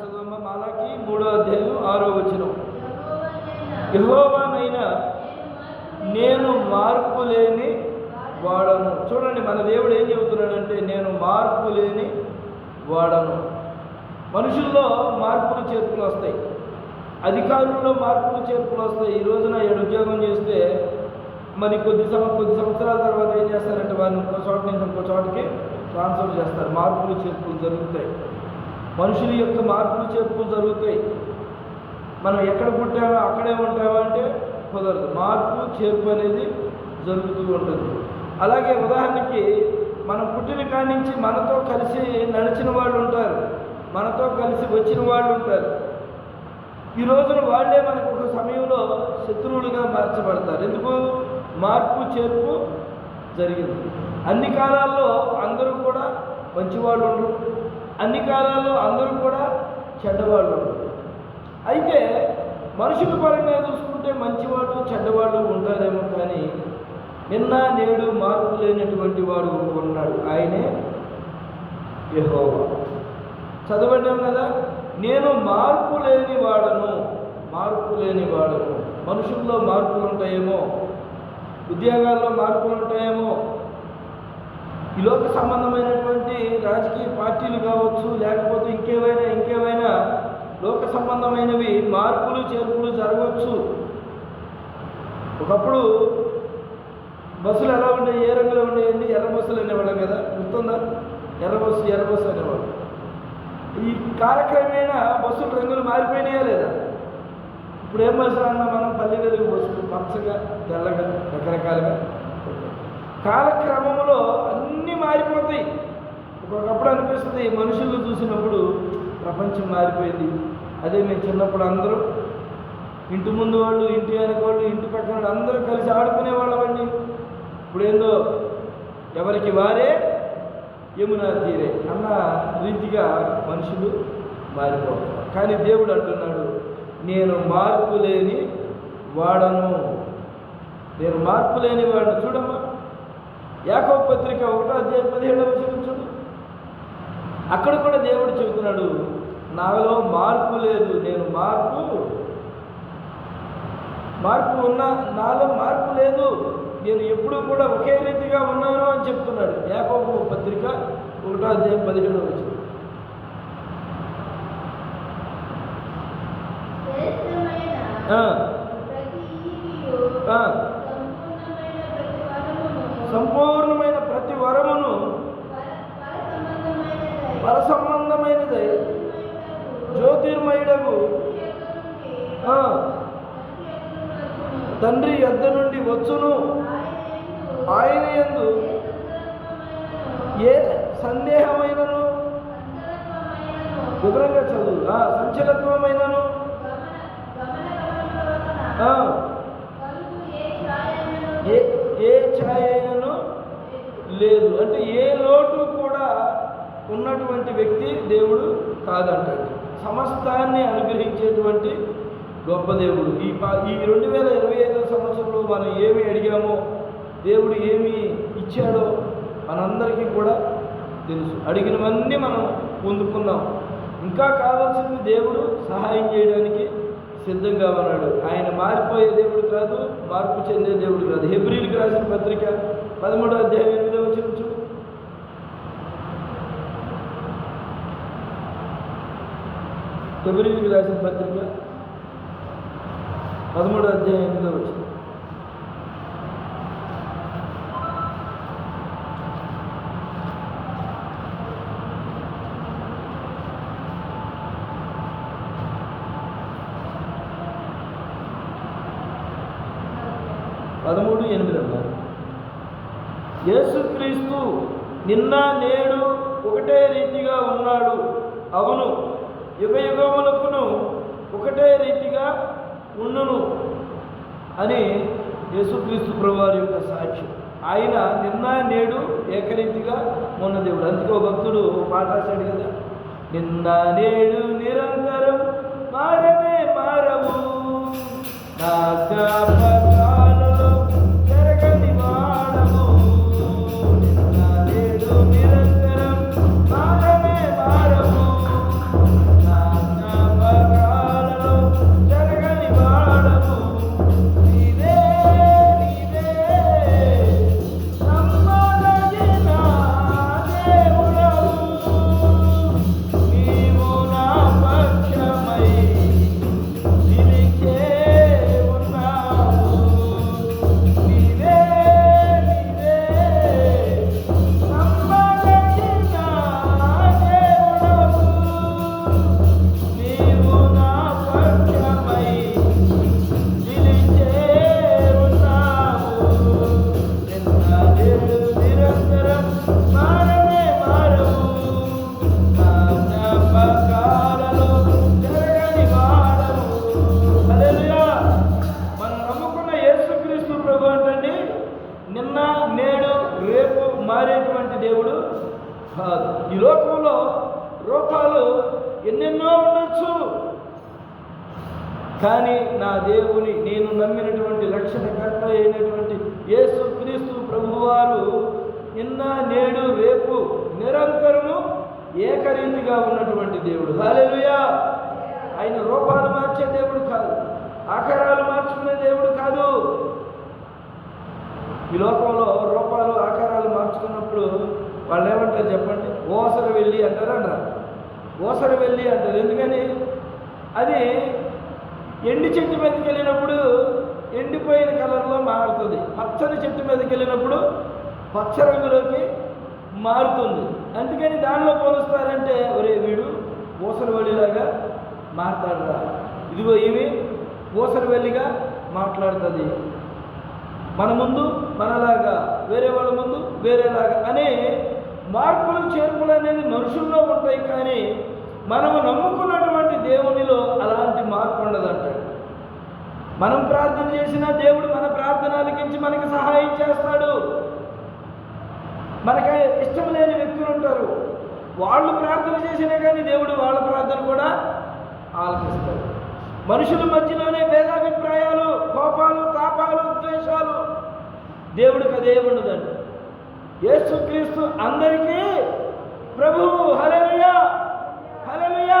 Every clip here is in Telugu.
మాలాకి మాలకి మూడో అధ్యాయం ఆరో వచనం. యహోవానైనా నేను మార్పు లేని వాడను. చూడండి మన దేవుడు ఏం చెబుతున్నాడంటే నేను మార్పు లేని వాడను. మనుషుల్లో మార్పులు చేర్పులు వస్తాయి. అధికారుల్లో మార్పులు చేర్పులు వస్తాయి. ఈ రోజున ఏడు ఉద్యోగం చేస్తే మరి కొద్ది సం కొద్ది సంవత్సరాల తర్వాత ఏం చేస్తారంటే వారిని ఇంకో చోట నుంచి ఇంకో చోటకి ట్రాన్స్ఫర్ చేస్తారు. మార్పులు చేర్పులు జరుగుతాయి. మనుషుల యొక్క మార్పులు చేర్పులు జరుగుతాయి. మనం ఎక్కడ పుట్టామో అక్కడే ఉంటామో అంటే కుదరదు. మార్పు చేర్పు అనేది జరుగుతూ ఉంటుంది. అలాగే ఉదాహరణకి మనం పుట్టిన కాడి నుంచి మనతో కలిసి నడిచిన వాళ్ళు ఉంటారు. మనతో కలిసి వచ్చిన వాళ్ళు ఉంటారు. ఈ రోజున వాళ్ళే మనకు ఒక సమయంలో శత్రువులుగా మార్చబడతారు. ఎందుకు? మార్పు చేర్పు జరిగింది. అన్ని కాలాల్లో అందరూ కూడా మంచివాళ్ళు ఉండరు. అన్ని కాలాల్లో అందరూ కూడా చెడ్డవాళ్ళు. అయితే మనుషుల పరంగా చూసుకుంటే మంచివాళ్ళు చెడ్డవాళ్ళు ఉంటారేమో కానీ నిన్న నేడు మార్పు లేనటువంటి వాడు ఉన్నాడు. ఆయనే యెహోవా. చదవడం కదా నేను మార్పు లేని వాడను మార్పు లేని వాడను. మనుషుల్లో మార్పులు ఉంటాయేమో ఉద్యోగాల్లో మార్పులు ఉంటాయేమో ఈ లోక సంబంధమైనటువంటి రాజకీయ పార్టీలు కావచ్చు లేకపోతే ఇంకేవైనా ఇంకేవైనా లోక సంబంధమైనవి మార్పులు చేర్పులు జరగవచ్చు. ఒకప్పుడు బస్సులు ఎలా ఉండేవి? ఏ రంగులో ఉండేయండి ఎర్ర బస్సులు అనేవాళ్ళం కదా? గుర్తుందా? ఎర్ర బస్సు ఎర్ర బస్సు అనేవాళ్ళు. ఈ కాలక్రమేణా బస్సులు రంగులు మారిపోయినాయా లేదా? ఇప్పుడు ఏం బస్సులు అన్నా మనం పల్లె వెలుగు బస్సులు పచ్చగా తెల్లగా రకరకాలుగా. కాలక్రమంలో అన్ని మారిపోతాయి. ఒకప్పుడు అనిపిస్తుంది మనుషులు చూసినప్పుడు ప్రపంచం మారిపోయింది. అదే మేము చిన్నప్పుడు అందరూ ఇంటి ముందు వాళ్ళు ఇంటి వెనక వాళ్ళు ఇంటి పక్కన వాళ్ళు అందరూ కలిసి ఆడుకునే వాళ్ళమండి. ఇప్పుడు ఏందో ఎవరికి వారే యమునా తీరే అన్న రీతిగా మనుషులు మారిపోతారు కానీ దేవుడు అంటున్నాడు నేను మార్పు లేని వాడను. నేను మార్పు లేని వాడిని చూడమ్మా యాకవ పత్రిక ఒకటో అధ్యాయం పదిహేడవ చూడు. అక్కడ కూడా దేవుడు చెబుతున్నాడు నాలో మార్పు లేదు నేను మార్పు మార్పు ఉన్నా నాలో మార్పు లేదు నేను ఎప్పుడూ కూడా ఒకే రీతిగా ఉన్నాను అని చెప్తున్నాడు యాకోబు పత్రిక ఒకటో అధ్యాయం పదిహేడు వచ్చింది సంపూర్ణమైన ఉంచును ఆయన యందు ఏ సందేహమైనను? వివరంగా చదువు సంచలత్వమైనను? ఏ ఏ ఛాయ లేదు. అంటే ఏ లోటు కూడా ఉన్నటువంటి వ్యక్తి దేవుడు కాదంటాడు. సమస్తాన్ని అనుగ్రహించేటువంటి గొప్ప దేవుడు. ఈ ప- ఈ రెండు వేల ఇరవై ఐదవ సంవత్సరంలో మనం ఏమి అడిగామో దేవుడు ఏమి ఇచ్చాడో మనందరికీ కూడా తెలుసు. అడిగినవన్నీ మనం పొందుకున్నాం. ఇంకా కావాల్సింది దేవుడు సహాయం చేయడానికి సిద్ధంగా ఉన్నాడు. ఆయన మారిపోయే దేవుడు కాదు మార్పు చెందే దేవుడు కాదు. హెబ్రిల్కి రాసిన పత్రిక పదమూడో అధ్యాయం ఎనిమిదో వచ్చిన చూడు. హెబ్రిల్కి రాసిన పత్రిక పదమూడో అధ్యాయంలో వచ్చింది. పదమూడు ఎనిమిది అన్నారు యేసుక్రీస్తు నిన్న నేడు ఒకటే రీతిగా ఉన్నాడు. అవును యుగ యుగములకును ఒకటే రీతిగా ఉండును అని యేసుక్రీస్తు ప్రభువారి యొక్క సాక్ష్యం. ఆయన నిన్న నేడు ఏకరీతిగా ఉన్న దేవుడు. అందుకే ఒక భక్తుడు ఓ పాట రాశాడు కదా నిన్న నేడు నిరంతరం మారనే మారవు. నా ఏకరీతిగా ఉన్నటువంటి దేవుడు. హాలెలుయా ఆయన రూపాలు మార్చే దేవుడు కాదు. ఆకారాలు మార్చుకునే దేవుడు కాదు. ఈ లోకంలో రూపాలు ఆకారాలు మార్చుకున్నప్పుడు వాళ్ళు ఏమంటారు చెప్పండి? ఓసర వెళ్ళి అంటారు అంటారు ఓసర వెళ్ళి అంటారు. ఎందుకని? అది ఎండి చెట్టు మీదకి వెళ్ళినప్పుడు ఎండిపోయిన కలర్లో మారుతుంది. పచ్చని చెట్టు మీదకి వెళ్ళినప్పుడు పచ్చ రంగులోకి మారుతుంది. అందుకని దానిలో పోలుస్తారంటే ఒరే వీడు ఊసర వెళ్ళిలాగా మాట్లాడరా. ఇదిగో ఇవి ఊసర వెళ్ళిగా మాట్లాడుతుంది. మన ముందు మనలాగా వేరే వాళ్ళ ముందు వేరేలాగా అనే మార్పులు చేర్పులు అనేది మనుషుల్లో ఉంటాయి కానీ మనము నమ్ముకున్నటువంటి దేవునిలో అలాంటి మార్పు ఉండదంటాడు మనం ప్రార్థన చేసినా దేవుడు మన ప్రార్థన ఆలకించి మనకి సహాయం చేస్తాడు. మనకి ఇష్టం లేని వ్యక్తులు ఉంటారు. వాళ్ళు ప్రార్థన చేసినా కానీ దేవుడు వాళ్ళ ప్రార్థన కూడా ఆలకిస్తాడు మనుషుల మధ్యలోనే భేదాభిప్రాయాలు కోపాలు తాపాలు ద్వేషాలు దేవుడికి అదే ఉండదండి. యేసుక్రీస్తు అందరికీ ప్రభువు హలలుయా హలలుయా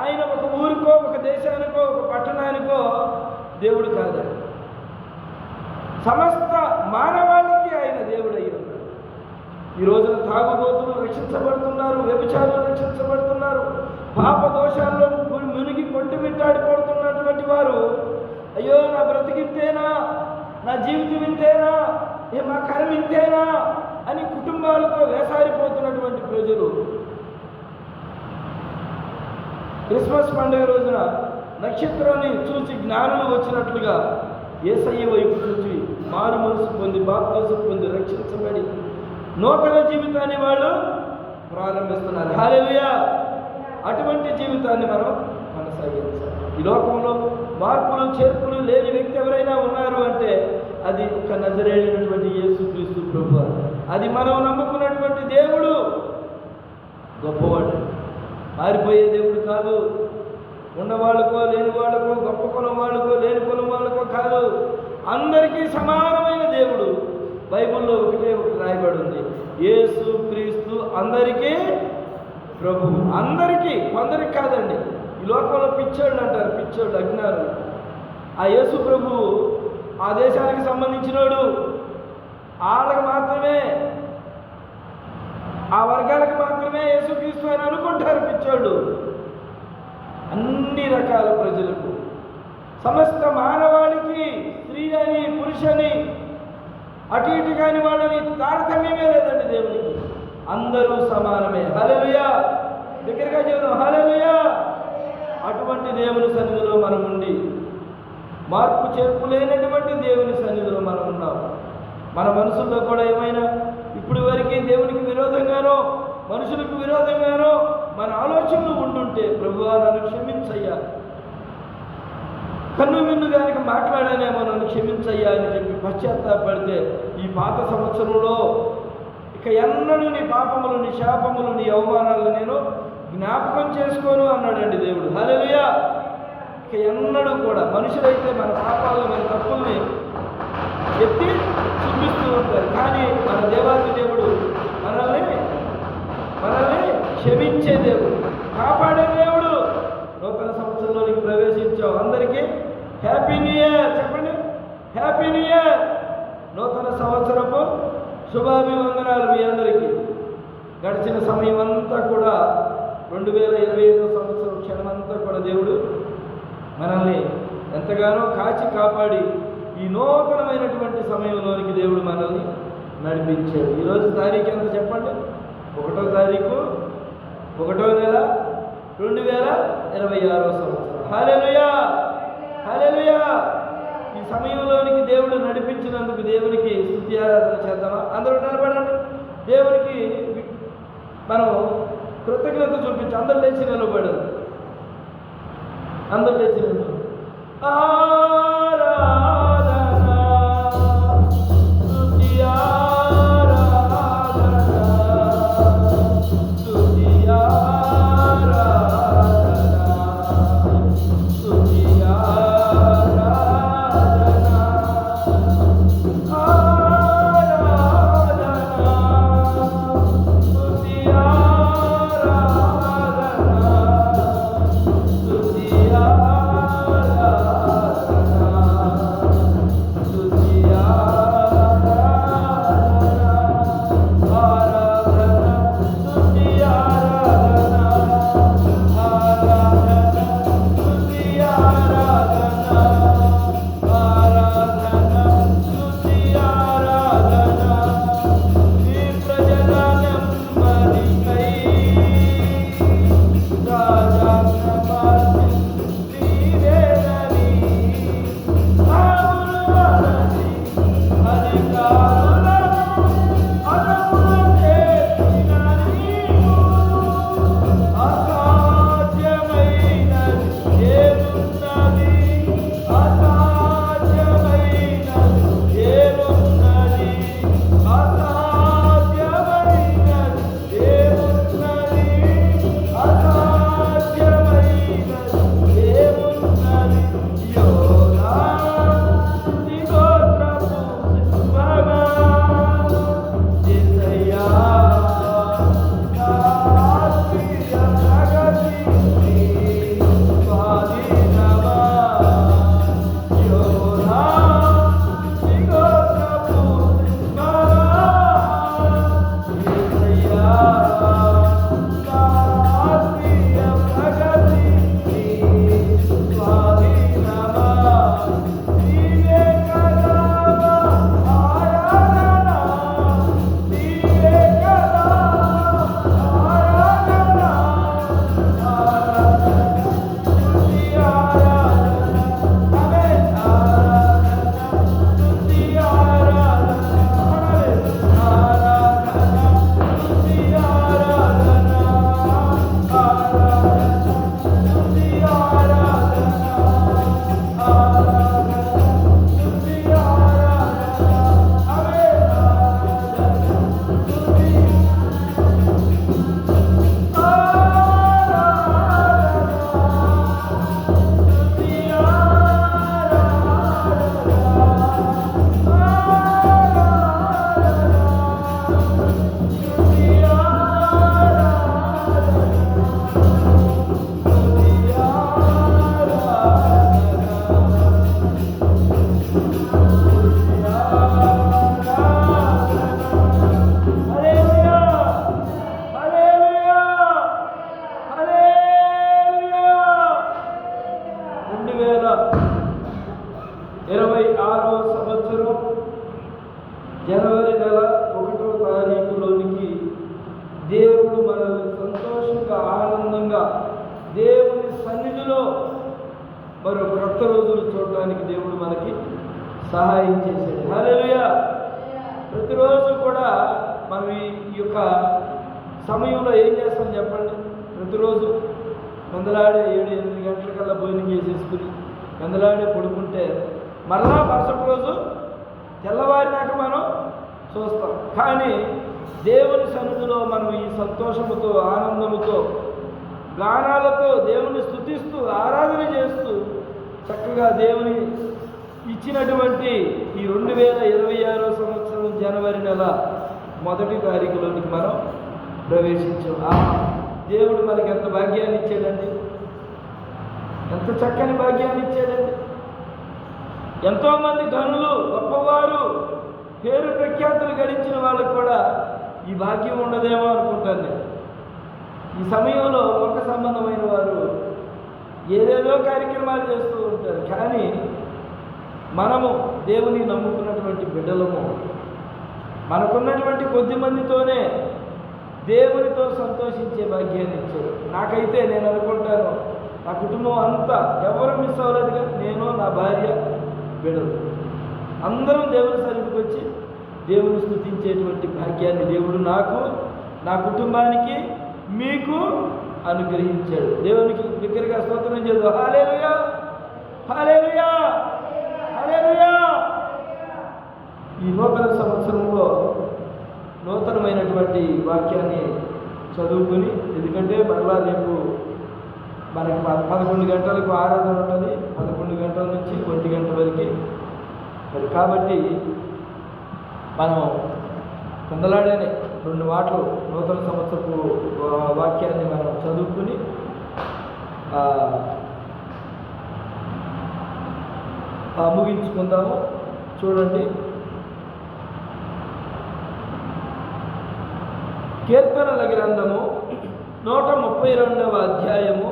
ఆయన ఒక ఊరికో ఒక దేశానికో ఒక పట్టణానికో దేవుడు కాదండి. సమస్త మానవాళికి ఆయన దేవుడు అయి ఈ రోజున తాగుబోతులు రక్షించబడుతున్నారు వ్యభిచారులు రక్షించబడుతున్నారు పాప దోషాల్లో ము- మునిగి కొట్టుమిట్టాడిపోతున్నటువంటి వారు అయ్యో నా బ్రతికింతేనా? నా జీవితం ఇంతేనా? ఏ మా కర్మ ఇంతేనా? అని కుటుంబాలతో వేసారిపోతున్నటువంటి ప్రజలు. క్రిస్మస్ పండుగ రోజున నక్షత్రాన్ని చూసి జ్ఞానులు వచ్చినట్లుగా ఏసయ్య వైపు చూసి మారు మనసు పొంది బాప్తీసం పొంది రక్షించబడి నూతన జీవితాన్ని వాళ్ళు ప్రారంభిస్తున్నారు. హాలేలుయా అటువంటి జీవితాన్ని మనం కొనసాగించాలి. ఈ లోకంలో మార్పులు చేర్పులు లేని వ్యక్తి ఎవరైనా ఉన్నారు అంటే అది ఒక నజరేడినటువంటి యేసు క్రీస్తు ప్రభు అది మనం నమ్ముకున్నటువంటి దేవుడు. గొప్పవాడు. మారిపోయే దేవుడు కాదు. ఉన్నవాళ్ళకో లేని వాళ్ళకో గొప్ప కులం వాళ్ళకో లేని కులం వాళ్ళకో కాదు. అందరికీ సమానమైన దేవుడు. బైబిల్లో ఒకటే ఒకటి రాయబడి ఉంది యేసు క్రీస్తు అందరికీ ప్రభు. అందరికీ కొందరికి కాదండి. ఈ లోకంలో పిచ్చోళ్ళు అంటారు పిచ్చోళ్ళు అజ్ఞానులు. ఆ యేసు ప్రభు ఆ దేశానికి సంబంధించినోడు. వాళ్ళకి మాత్రమే ఆ వర్గాలకు మాత్రమే యేసుక్రీస్తు అని అనుకుంటారు పిచ్చోళ్ళు. అన్ని రకాల ప్రజలకు. సమస్త మానవాళికి స్త్రీ అని పురుషని అటు ఇటు కాని వాళ్ళని తారతమ్యమే లేదండి దేవునికి. అందరూ సమానమే. హలలుయా దగ్గరగా చెబుదాం. హలలుయా అటువంటి దేవుని సన్నిధిలో మనం ఉండి మార్పు చేర్పు లేనటువంటి దేవుని సన్నిధిలో మనం ఉన్నాం మన మనసుల్లో కూడా ఏమైనా ఇప్పుడు వరకే దేవునికి విరోధంగానో మనుషులకు విరోధంగానో మన ఆలోచనలు ఉండుంటే ప్రభువా నన్ను క్షమించయ్యా. కన్ను మిన్ను కనుక మాట్లాడానేమో నన్ను క్షమించయ్యా అని చెప్పి పశ్చాత్తాపడితే ఈ పాత సంవత్సరంలో ఇక ఎన్నడూ నీ పాపములు నీ శాపములు నీ అవమానాలు నేను జ్ఞాపకం చేసుకోను అన్నాడండి దేవుడు. హల్లెలూయా! ఇక ఎన్నడూ కూడా మనుషులైతే మన తప్పుల్ని ఎత్తి చూపిస్తూ ఉంటారు కానీ మన దేవాది దేవుడు మనల్ని మనల్ని క్షమించే దేవుడు కాపాడే దేవుడు నూతన సంవత్సరంలోనికి ప్రవేశించాం అందరికీ హ్యాపీ న్యూ ఇయర్ చెప్పండి హ్యాపీ న్యూ ఇయర్ నూతన సంవత్సరపు శుభాభివందనాలు మీ అందరికీ గడిచిన సమయం అంతా కూడా రెండు వేల ఇరవై ఐదో సంవత్సరం క్షణమంతా కూడా దేవుడు మనల్ని ఎంతగానో కాచి కాపాడి ఈ నూతనమైనటువంటి సమయంలోనికి దేవుడు మనల్ని నడిపించాడు. ఈరోజు తారీఖు ఎంత చెప్పండి? ఒకటో తారీఖు ఒకటో నెల రెండు వేల ఇరవై ఆరో సంవత్సరం. హాలెలుయా హాలెలుయా ఈ సమయంలోనికి దేవుడు నడిపించినందుకు దేవునికి స్థుతి ఆరాధన చేద్దామా? అందరూ నిలబడండి. దేవునికి మనం కృతజ్ఞత చూపించి అందరు లేచి నిలబడదు అందరు లేచి నిలబడు ప్రతిరోజు మందలాడే ఏడు ఎనిమిది గంటలకల్లా భోజనం చేసేసుకుని మందలాడే పడుకుంటే మరలా మరుసటి రోజు తెల్లవారినాక మనం చూస్తాం. కానీ దేవుని సన్నిధిలో మనం ఈ సంతోషముతో ఆనందముతో గానాలతో దేవుని స్థుతిస్తూ ఆరాధన చేస్తూ చక్కగా దేవుని ఇచ్చినటువంటి ఈ రెండు వేల ఇరవై ఆరో సంవత్సరం జనవరి నెల మొదటి తారీఖులోనికి మనం ప్రవేశించాం. దేవుడు మనకి ఎంత భాగ్యాన్ని ఇచ్చాడండి? ఎంత చక్కని భాగ్యాన్ని ఇచ్చాడండి? ఎంతోమంది ధనులు గొప్పవారు పేరు ప్రఖ్యాతులు గడించిన వాళ్ళకు కూడా ఈ భాగ్యం ఉండదేమో అనుకుంటాను నేను ఈ సమయంలో ఒక సంబంధమైన వారు ఏదేదో కార్యక్రమాలు చేస్తూ ఉంటారు. కానీ మనము దేవుని నమ్ముకున్నటువంటి బిడ్డలము. మనకున్నటువంటి కొద్ది మందితోనే దేవునితో సంతోషించే భాగ్యాన్ని ఇచ్చాడు నాకైతే నేను అనుకుంటాను నా కుటుంబం అంతా ఎవరు మిస్ అవ్వలేదుగా నేను నా భార్య బిడలు అందరం దేవుని సన్నిధికి వచ్చి దేవుని స్థుతించేటువంటి భాగ్యాన్ని దేవుడు నాకు నా కుటుంబానికి మీకు అనుగ్రహించాడు. దేవునికి దగ్గరగా స్తోత్రం చేద్దాం. హాలేలుయా హాలేలుయా హాలేలుయా ఈ నూతన సంవత్సరంలో నూతనమైనటువంటి వాక్యాన్ని చదువుకుని ఎందుకంటే మరలా రేపు మనకి పదకొండు గంటలకు ఆరాధన ఉంటుంది. పదకొండు గంటల నుంచి ఒంటి గంట వరకు. మరి కాబట్టి మనం కొందలాడని రెండు మాటలు నూతన సంవత్సరపు వాక్యాన్ని మనం చదువుకుని ముగించుకుందాము. చూడండి. కీర్తనల గ్రంథము నూట ముప్పై రెండవ అధ్యాయము